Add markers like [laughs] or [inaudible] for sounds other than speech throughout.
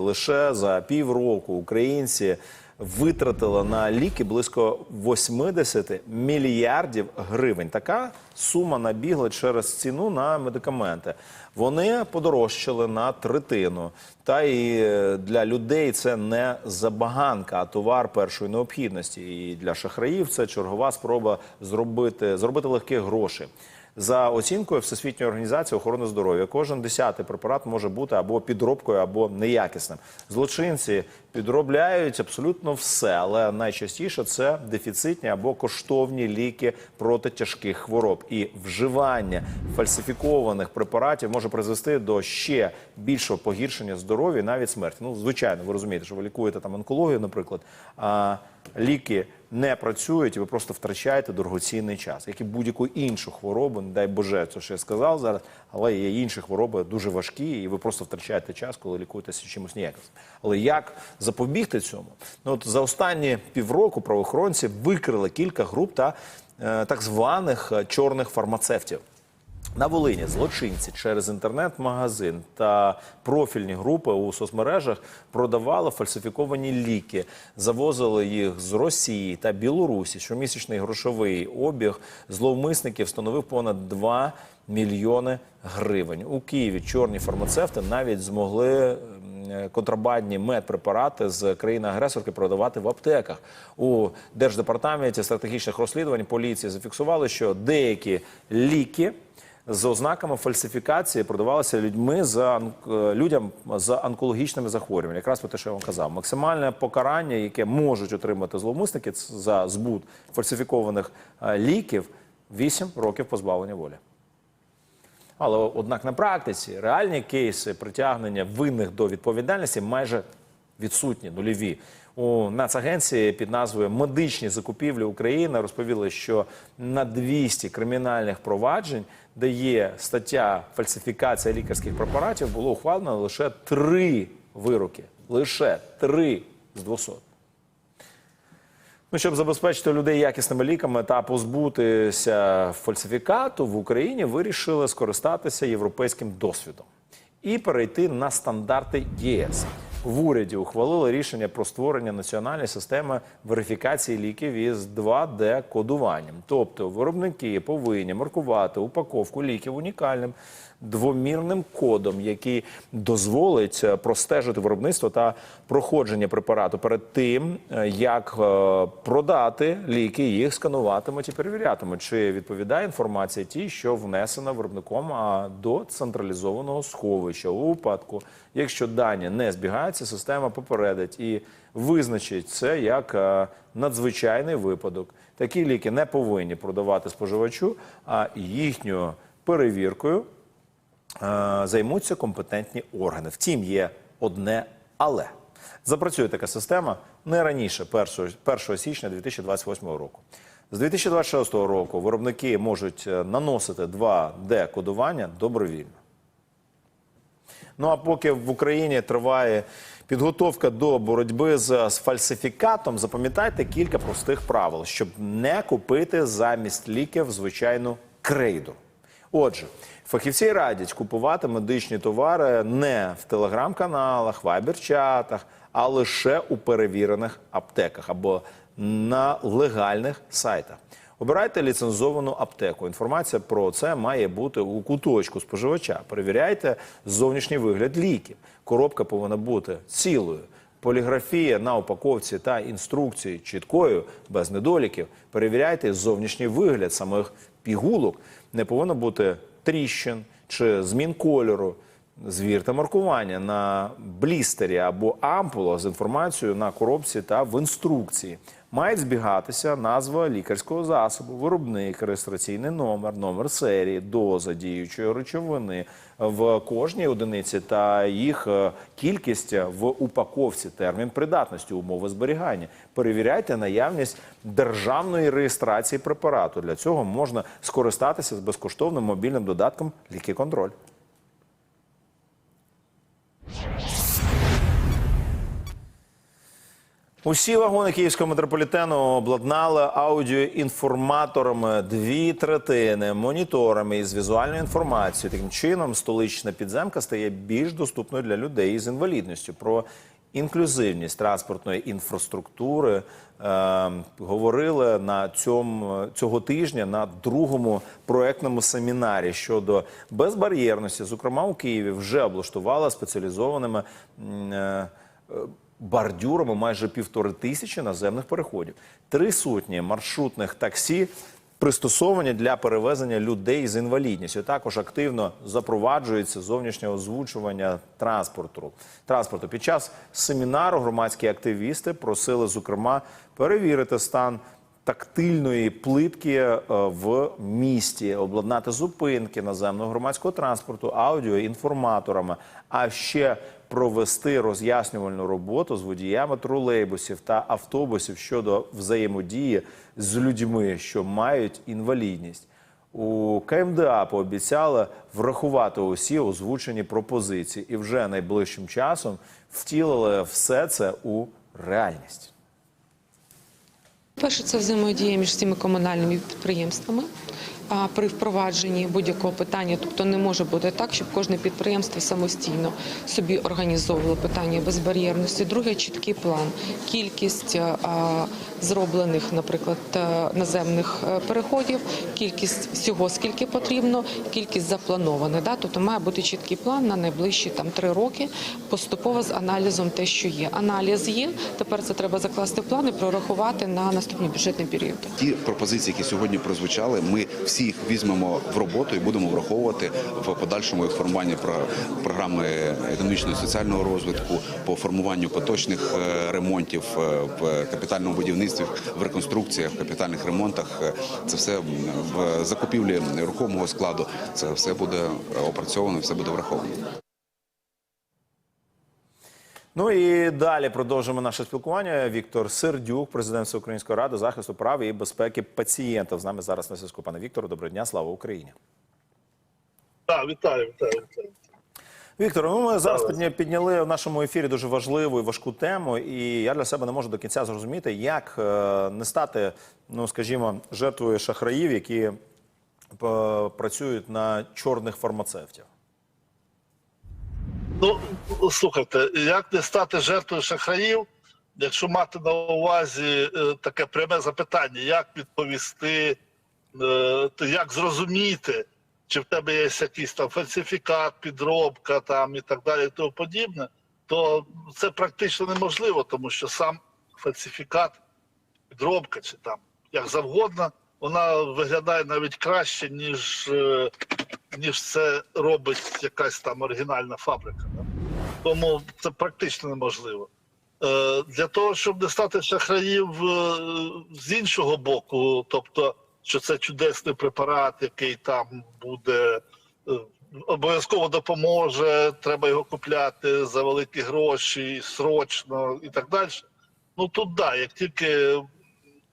Лише за півроку українці витратили на ліки близько 80 мільярдів гривень. Така сума набігла через ціну на медикаменти. Вони подорожчали на третину. Та і е, для людей це не забаганка, а товар першої необхідності. І для шахраїв це чергова спроба зробити, зробити легких грошей. За оцінкою Всесвітньої організації охорони здоров'я, кожен десятий препарат може бути або підробкою, або неякісним. Злочинці підробляють абсолютно все, але найчастіше це дефіцитні або коштовні ліки проти тяжких хвороб. І вживання фальсифікованих препаратів може призвести до ще більшого погіршення здоров'я, і навіть смерті. Ну, звичайно, ви розумієте, що ви лікуєте там онкологію, наприклад. А ліки не працюють, і ви просто втрачаєте дорогоцінний час, як і будь-яку іншу хворобу, не дай Боже, це що я сказав зараз, але є інші хвороби дуже важкі, і ви просто втрачаєте час, коли лікуєтеся чимось ніякісним. Але як запобігти цьому? Ну от за останні півроку правоохоронці викрили кілька груп та е, так званих е, чорних фармацевтів. На Волині злочинці через інтернет-магазин та профільні групи у соцмережах продавали фальсифіковані ліки, завозили їх з Росії та Білорусі. Щомісячний грошовий обіг зловмисників становив понад 2 мільйони гривень. У Києві чорні фармацевти навіть змогли контрабандні медпрепарати з країни-агресорки продавати в аптеках. У держдепартаменті стратегічних розслідувань поліції зафіксували, що деякі ліки з ознаками фальсифікації продавалися людьми за е, людям з онкологічними захворюваннями. Якраз про те, що я вам казав, максимальне покарання, яке можуть отримати зловмисники за збут фальсифікованих е, ліків, 8 років позбавлення волі. Але однак на практиці реальні кейси притягнення винних до відповідальності майже відсутні, нульові. У Нацагенції під назвою Медичні закупівлі України розповіли, що на 200 кримінальних проваджень, де є стаття фальсифікація лікарських препаратів, було ухвалено лише три вироки. Лише три з 200. Ну, щоб забезпечити людей якісними ліками та позбутися фальсифікату в Україні, вирішили скористатися європейським досвідом і перейти на стандарти ЄС. В уряді ухвалили рішення про створення національної системи верифікації ліків із 2D-кодуванням. Тобто виробники повинні маркувати упаковку ліків унікальним двомірним кодом, який дозволить е, простежити виробництво та проходження препарату перед тим, е, як е, продати ліки, їх скануватимуть і перевірятимуть, чи відповідає інформація тій, що внесена виробником до централізованого сховища. У випадку, якщо дані не збігаються, система попередить і визначить це як е, надзвичайний випадок. Такі ліки не повинні продавати споживачу, а їхньою перевіркою е, займуться компетентні органи. Втім, є одне але. Запрацює така система не раніше 1, 1 січня 2028 року. З 2026 року виробники можуть е, наносити 2D-кодування добровільно. Ну а поки в Україні триває підготовка до боротьби з, фальсифікатом, запам'ятайте кілька простих правил, щоб не купити замість ліків звичайну крейду. Отже, фахівці радять купувати медичні товари не в телеграм-каналах, вайбер-чатах, а лише у перевірених аптеках або на легальних сайтах. Обирайте ліцензовану аптеку. Інформація про це має бути у куточку споживача. Перевіряйте зовнішній вигляд ліків. Коробка повинна бути цілою. Поліграфія на упаковці та інструкції чіткою, без недоліків. Перевіряйте зовнішній вигляд самих пігулок. Не повинно бути тріщин чи змін кольору. Звірте маркування на блістері або ампула з інформацією на коробці та в інструкції. Мають збігатися назва лікарського засобу, виробник, реєстраційний номер, номер серії, доза діючої речовини в кожній одиниці та їх е, кількість в упаковці, термін придатності, умови зберігання. Перевіряйте наявність державної реєстрації препарату. Для цього можна скористатися з безкоштовним мобільним додатком Ліки-контроль. Усі вагони київського метрополітену обладнали аудіоінформаторами дві третини, моніторами із візуальною інформацією. Таким чином, столична підземка стає більш доступною для людей з інвалідністю. Про інклюзивність транспортної інфраструктури е, говорили на цьому цього тижня на другому проектному семінарі щодо безбар'єрності. Зокрема, у Києві вже облаштували спеціалізованими. е, бордюрами майже півтори тисячі наземних переходів. Три сотні маршрутних таксі пристосовані для перевезення людей з інвалідністю. Також активно запроваджується зовнішнє озвучування транспорту. Транспорту під час семінару громадські активісти просили, зокрема, перевірити стан тактильної плитки е, в місті, обладнати зупинки наземного громадського транспорту, аудіо інформаторами, а ще провести роз'яснювальну роботу з водіями тролейбусів та автобусів щодо взаємодії з людьми, що мають інвалідність. У КМДА пообіцяли врахувати усі озвучені пропозиції і вже найближчим часом втілили все це у реальність. Перше, це взаємодія між всіми комунальними підприємствами. При впровадженні будь-якого питання, тобто не може бути так, щоб кожне підприємство самостійно собі організовувало питання безбар'єрності. Друге чіткий план, кількість зроблених, наприклад, е, наземних е, переходів, кількість всього, скільки потрібно, кількість запланована. Да? Тобто має бути чіткий план на найближчі там три роки, поступово з аналізом те, що є. Аналіз є. Тепер це треба закласти в план і прорахувати на наступний бюджетний період. Ті пропозиції, які сьогодні прозвучали, ми всі їх візьмемо в роботу і будемо враховувати в подальшому формуванні про- програми економічного і соціального розвитку, по формуванню поточних е, ремонтів е, в капітальному будівництві, в реконструкціях, в капітальних ремонтах. Е, Це все в закупівлі рухомого складу. Це все буде опрацьовано, все буде враховано. Ну і далі продовжимо наше спілкування. Віктор Сердюк, президент Всеукраїнської ради захисту прав і безпеки пацієнтів. З нами зараз на зв'язку. Пане Вікторе, доброго дня, слава Україні. Так, вітаю, вітаю, вітаю. Віктор, ну ми зараз підня- підняли в нашому ефірі дуже важливу і важку тему, і я для себе не можу до кінця зрозуміти, як е, не стати, ну скажімо, жертвою шахраїв, які е, працюють на чорних фармацевтів. Ну, слухайте, як не стати жертвою шахраїв, якщо мати на увазі е, таке пряме запитання, як відповісти, е, як зрозуміти, чи в тебе є якийсь там фальсифікат, підробка там і так далі, і тому подібне, то це практично неможливо, тому що сам фальсифікат, підробка чи там як завгодно, вона виглядає навіть краще, ніж, е, ніж це робить якась там оригінальна фабрика. Тому це практично неможливо. Е, Для того, щоб не стати шахраїв е, з іншого боку, тобто, що це чудесний препарат, який там буде е, обов'язково допоможе, треба його купляти за великі гроші, срочно і так далі. Ну тут да, як тільки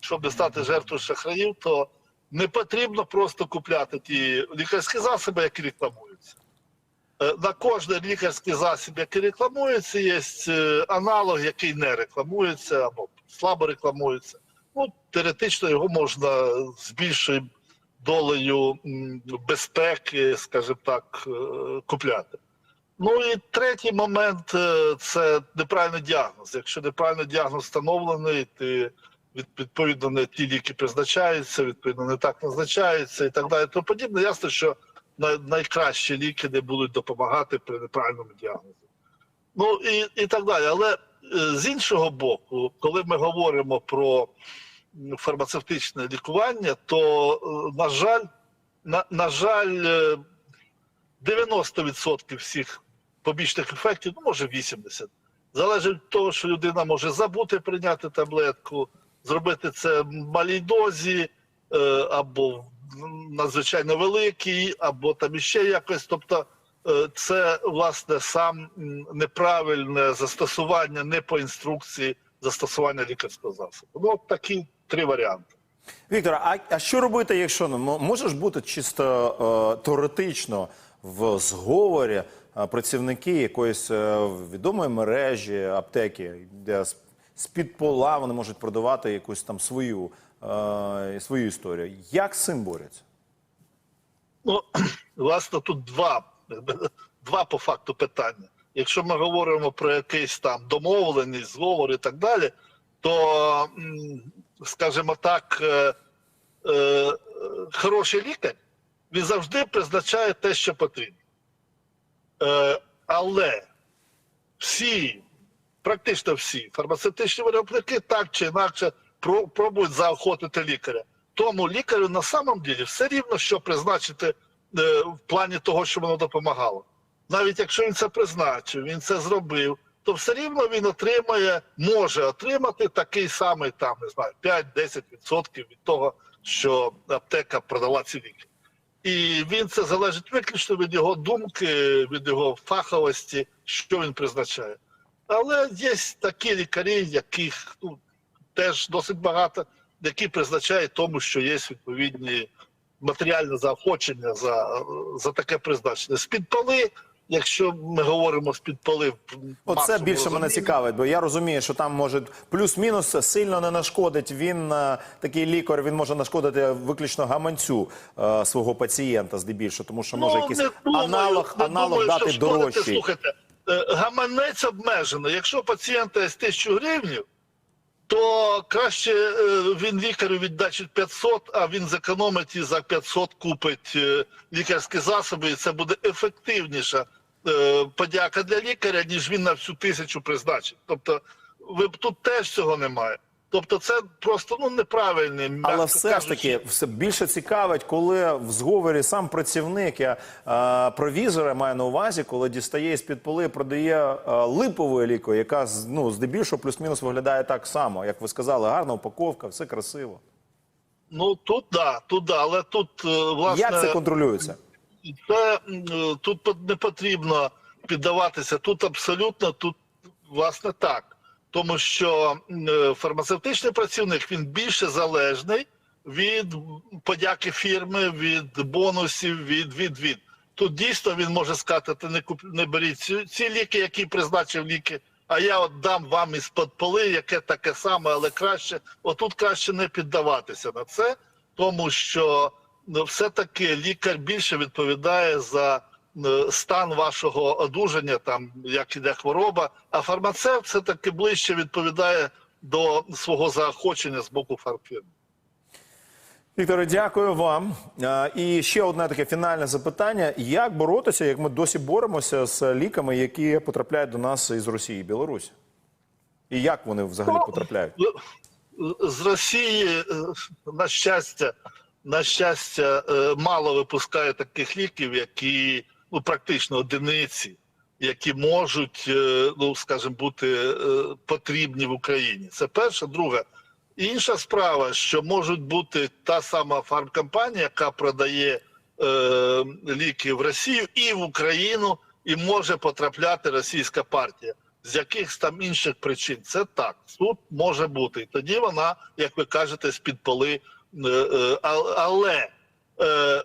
щоб не стати жертвою шахраїв, то не потрібно просто купляти ті лікарські засоби, які рекламуються. Е, На кожний лікарський засіб, який рекламується, є е, аналог, який не рекламується або слабо рекламується. Ну, теоретично його можна з більшою долею безпеки, скажімо так, е, купляти. Ну і третій момент це неправильний діагноз. Якщо неправильний діагноз встановлений, ти відповідно не ті ліки призначаються, відповідно не так назначаються і так далі. Тому подібне. Ясно, що найкращі ліки не будуть допомагати при неправильному діагнозі. Ну і, і так далі. Але е, з іншого боку, коли ми говоримо про фармацевтичне лікування, то, е, на жаль, на, на жаль, е, 90% всіх побічних ефектів, ну може 80%, залежить від того, що людина може забути прийняти таблетку, зробити це в малій дозі е, або надзвичайно великій, або там іще якось. Тобто, е, це власне сам неправильне застосування не по інструкції застосування лікарського засобу. Ну, от такі три варіанти. Віктор, а, а що робити, якщо ну, мо- може бути чисто е, теоретично в зговорі працівники якоїсь е, відомої мережі, аптеки, де з-під пола вони можуть продавати якусь там свою, е, свою історію. Як з цим борються? Ну, [clears throat] власне, тут два, [laughs] два по факту питання. Якщо ми говоримо про якийсь там домовленість, зговор і так далі, то, скажімо так, е, е, хороший лікар він завжди призначає те, що потрібно. Е, але всі, практично всі фармацевтичні виробники так чи інакше про- пробують заохотити лікаря. Тому лікарю на самом ділі все рівно, що призначити е, в плані того, що воно допомагало. Навіть якщо він це призначив, він це зробив, то все рівно він отримає, може отримати такий самий там, не знаю, 5-10% від того, що аптека продала ці ліки. І він це залежить виключно від його думки, від його фаховості, що він призначає. Але є такі лікарі, яких ну, теж досить багато, які призначають тому, що є відповідні матеріальне заохочення за, за таке призначення. З-під якщо ми говоримо з-під поли, в Оце більше мене цікавить, бо я розумію, що там може плюс-мінус сильно не нашкодить. Він е, такий лікар, він може нашкодити виключно гаманцю е, свого пацієнта, здебільшого, тому що може якийсь Ну, не думаю, аналог, аналог думаю, дати дорожчий. Слухайте, гаманець обмежено. Якщо пацієнта є 1000 гривень, то краще е, він лікарю віддачить 500, а він зекономить і за 500 купить е, лікарські засоби, і це буде ефективніша е, подяка для лікаря, ніж він на всю тисячу призначить. Тобто, тут теж цього немає. Тобто, це просто ну неправильний. Але все ж таки все більше цікавить, коли в зговорі сам працівник, я е, провізора маю на увазі, коли дістає з під поли, продає е, липову ліку, яка ну здебільшого плюс-мінус виглядає так само, як ви сказали, гарна упаковка, все красиво. Ну тут да, тут да, але тут е, власне Як це контролюється? це е, тут не потрібно піддаватися. Тут абсолютно тут власне так. Тому що е, фармацевтичний працівник він більше залежний від подяки фірми, від бонусів, від від від. Тут дійсно він може сказати, не куп не беріть ці, ці ліки, які призначив ліки. А я от дам вам із під поли, яке таке саме, але краще. Отут краще не піддаватися на це, тому що ну, все-таки лікар більше відповідає за стан вашого одужання, там як іде хвороба, а фармацевт все таки ближче відповідає до свого заохочення з боку фармфірми. Вікторе, дякую вам. Е, І ще одне таке фінальне запитання: як боротися, як ми досі боремося з ліками, які потрапляють до нас із Росії і Білорусі? І як вони взагалі Ну, потрапляють? з Росії, е, на щастя, на щастя, е, мало випускає таких ліків, які ну практично одиниці, які можуть, е, ну скажімо, бути е, потрібні в Україні. Це перше, друге. Інша справа, що можуть бути та сама фармкомпанія, яка продає е, ліки в Росію і в Україну, і може потрапляти російська партія. З якихось там інших причин це так. Тут може бути. І тоді вона, як ви кажете, з-під поли. Е, е, але е,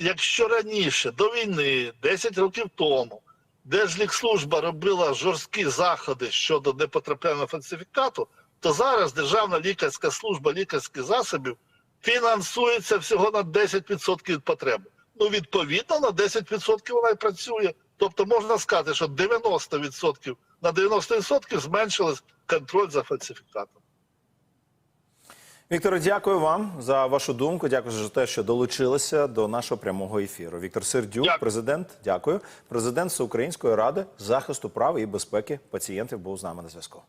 якщо раніше до війни, 10 років тому, Держлікслужба робила жорсткі заходи щодо непотрапляння фальсифікату, то зараз Державна лікарська служба лікарських засобів фінансується всього на 10% від потреби. Ну, відповідно, на 10% вона і працює. Тобто можна сказати, що 90% на 90% зменшилось контроль за фальсифікатом. Вікторе, дякую вам за вашу думку. Дякую за те, що долучилися до нашого прямого ефіру. Віктор Сердюк, Дякую. президент. Дякую. Президент Всеукраїнської ради захисту прав і безпеки пацієнтів був з нами на зв'язку.